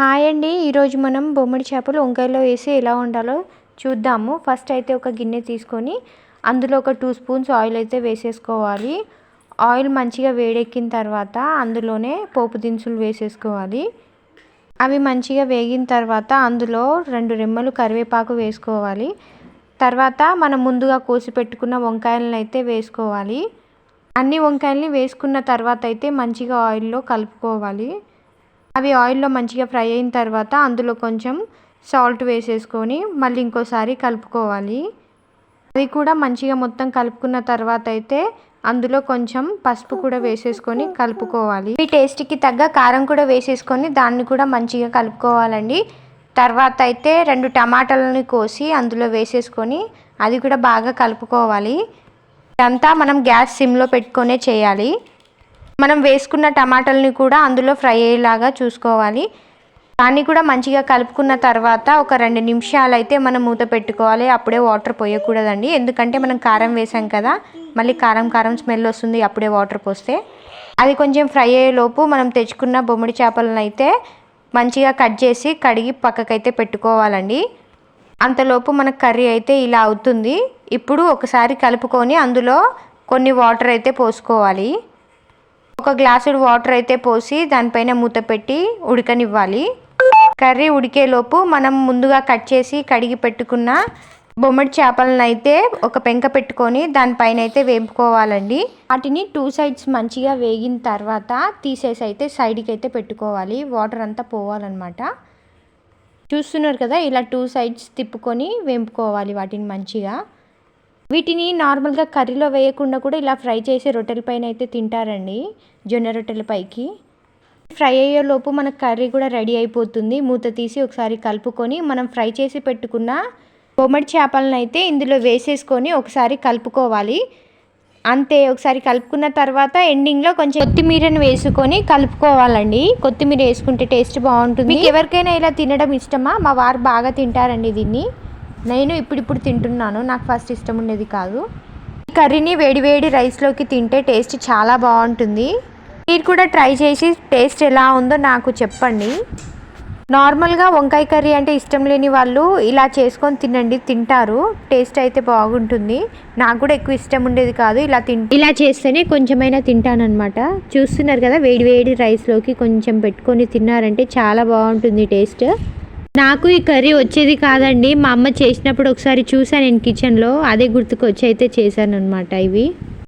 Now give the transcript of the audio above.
Hi అండి. ఈరోజు మనం బొమ్మడి చేపలు వంకాయలో వేసి ఎలా వండాలో చూద్దాము. ఫస్ట్ అయితే ఒక గిన్నె తీసుకొని అందులో ఒక టూ స్పూన్స్ ఆయిల్ అయితే వేసేసుకోవాలి. ఆయిల్ మంచిగా వేడెక్కిన తర్వాత అందులోనే పోపు దినుసులు వేసేసుకోవాలి. అవి మంచిగా వేగిన తర్వాత అందులో రెండు రెమ్మలు కరివేపాకు వేసుకోవాలి. తర్వాత మనం ముందుగా కోసి పెట్టుకున్న వంకాయలను అయితే వేసుకోవాలి. అన్ని వంకాయల్ని వేసుకున్న తర్వాత అయితే మంచిగా ఆయిల్లో కలుపుకోవాలి. అవి ఆయిల్లో మంచిగా ఫ్రై అయిన తర్వాత అందులో కొంచెం సాల్ట్ వేసేసుకొని మళ్ళీ ఇంకోసారి కలుపుకోవాలి. అది కూడా మంచిగా మొత్తం కలుపుకున్న తర్వాత అయితే అందులో కొంచెం పసుపు కూడా వేసేసుకొని కలుపుకోవాలి. ఈ టేస్ట్కి తగ్గ కారం కూడా వేసేసుకొని దాన్ని కూడా మంచిగా కలుపుకోవాలండి. తర్వాత అయితే రెండు టమాటాలను కోసి అందులో వేసేసుకొని అది కూడా బాగా కలుపుకోవాలి. ఇదంతా మనం గ్యాస్ సిమ్లో పెట్టుకొనే చేయాలి. మనం వేసుకున్న టమాటాలని కూడా అందులో ఫ్రై అయ్యేలాగా చూసుకోవాలి. దాన్ని కూడా మంచిగా కలుపుకున్న తర్వాత ఒక రెండు నిమిషాలు అయితే మనం మూత పెట్టుకోవాలి. అప్పుడే వాటర్ పోయకూడదండి. ఎందుకంటే మనం కారం వేసాం కదా మళ్ళీ కారం కారం స్మెల్ వస్తుంది అప్పుడే వాటర్ పోస్తే. అది కొంచెం ఫ్రై అయ్యేలోపు మనం తెచ్చుకున్న బొమ్మిడి చేపలను అయితే మంచిగా కట్ చేసి కడిగి పక్కకైతే పెట్టుకోవాలండి. అంతలోపు మనకు కర్రీ అయితే ఇలా అవుతుంది. ఇప్పుడు ఒకసారి కలుపుకొని అందులో కొన్ని వాటర్ అయితే పోసుకోవాలి. ఒక గ్లాసుడు వాటర్ అయితే పోసి దానిపైన మూత పెట్టి ఉడకనివ్వాలి. కర్రీ ఉడికేలోపు మనం ముందుగా కట్ చేసి కడిగి పెట్టుకున్న బొమ్మడి చేపలను అయితే ఒక పెంక పెట్టుకొని దానిపైన అయితే వేపుకోవాలండి. వాటిని టూ సైడ్స్ మంచిగా వేగిన తర్వాత తీసేసి అయితే సైడ్కి అయితే పెట్టుకోవాలి. వాటర్ అంతా పోవాలన్నమాట. చూస్తున్నారు కదా ఇలా టూ సైడ్స్ తిప్పుకొని వేపుకోవాలి వాటిని మంచిగా. వీటిని నార్మల్గా కర్రీలో వేయకుండా కూడా ఇలా ఫ్రై చేసి రొట్టెల పైన అయితే తింటారండి జొన్న రొట్టెల పైకి. ఫ్రై అయ్యేలోపు మనకు కర్రీ కూడా రెడీ అయిపోతుంది. మూత తీసి ఒకసారి కలుపుకొని మనం ఫ్రై చేసి పెట్టుకున్న బొమ్మడి చేపలను అయితే ఇందులో వేసేసుకొని ఒకసారి కలుపుకోవాలి. అంతే ఒకసారి కలుపుకున్న తర్వాత ఎండింగ్లో కొంచెం కొత్తిమీరను వేసుకొని కలుపుకోవాలండి. కొత్తిమీర వేసుకుంటే టేస్ట్ బాగుంటుంది. మీకు ఎవరికైనా ఇలా తినడం ఇష్టమా? మా వారు బాగా తింటారండి దీన్ని. నేను ఇప్పుడిప్పుడు తింటున్నాను. నాకు ఫస్ట్ ఇష్టం ఉండేది కాదు. ఈ కర్రీని వేడివేడి రైస్లోకి తింటే టేస్ట్ చాలా బాగుంటుంది. మీరు కూడా ట్రై చేసి టేస్ట్ ఎలా ఉందో నాకు చెప్పండి. నార్మల్గా వంకాయ కర్రీ అంటే ఇష్టం లేని వాళ్ళు ఇలా చేసుకొని తినండి. తింటారు. టేస్ట్ అయితే బాగుంటుంది. నాకు కూడా ఎక్కువ ఇష్టం ఉండేది కాదు. ఇలా తిన్ ఇలా చేస్తేనే కొంచెమైనా తింటానమాట చూస్తున్నారు కదా వేడి వేడి రైస్లోకి కొంచెం పెట్టుకొని తిన్నారంటే చాలా బాగుంటుంది టేస్ట్. నాకు ఈ కర్రీ వచ్చేది కాదండి. మా అమ్మ చేసినప్పుడు ఒకసారి చూసాను నేను కిచెన్లో అదే గుర్తుకు వచ్చి అయితే చేశాను అనమాట ఇవి.